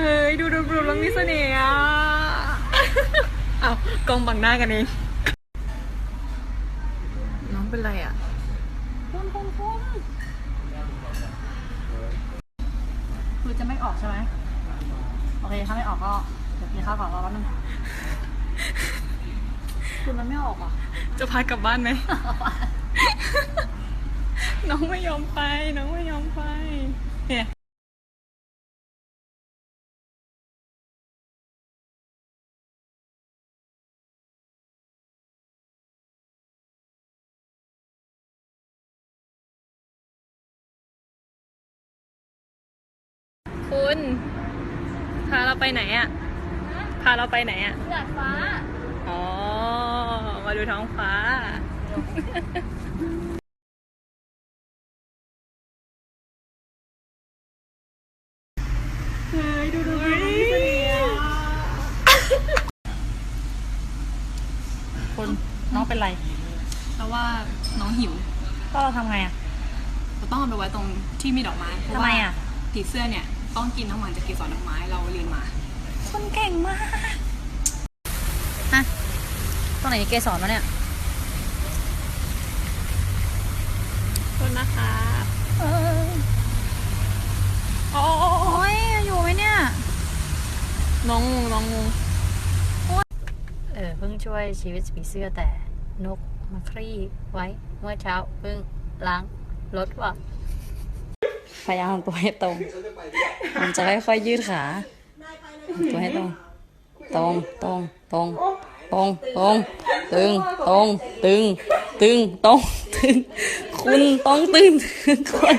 เฮ้ย ดูดูดูแล้วมีเสน่ห์อะเอากองบังหน้ากันเองน้องเป็นไรอะคุณคุณคุณคือจะไม่ออกใช่ไหมโอเคถ้าไม่ออกก็เดี๋ยวกินข้าวก่อนรอแป๊บนึงคือมันไม่ออกอะ จะพากลับบ้านไหม น้องไม่ยอมไป น้องไม่ยอมไปเนี่ย คุณพาเราไปไหนอะพาเราไปไหนอะดาดฟ้า อ๋อ มาดูท้องฟ้า เฮ้ยดูดูดูมีเสน่ห์อะคุณน้องเป็นไรเพราะว่าน้องหิวก็เราทำไงอะเราต้องเอาไปไว้ตรงที่มีดอกไม้เพราะทำไมว่าอะผีเสื้อเนี่ย ต้องกินน้ำมันจากเกสรดอกไม้เราเรียนมา คนเก่งมากฮะตรงไหนเกสรวะเนี่ยโทษนะคะเออโอ้โอ้ยอยู่ไหมเนี่ย น้องงงน้องงงเออเพิ่งช่วยชีวิตผีเสื้อแต่นกมาคลี่ไว้เมื่อเช้าเพิ่งล้างรถว่ะ พยายามทำตัวให้ตรง มันจะค่อยๆยืดขาทำตัวให้ตรง ตรง ตรง ตรง ตรง ตรง ตึง ตรง ตึง ตึง ตรง ตึง คุณต้องตึงตึงคน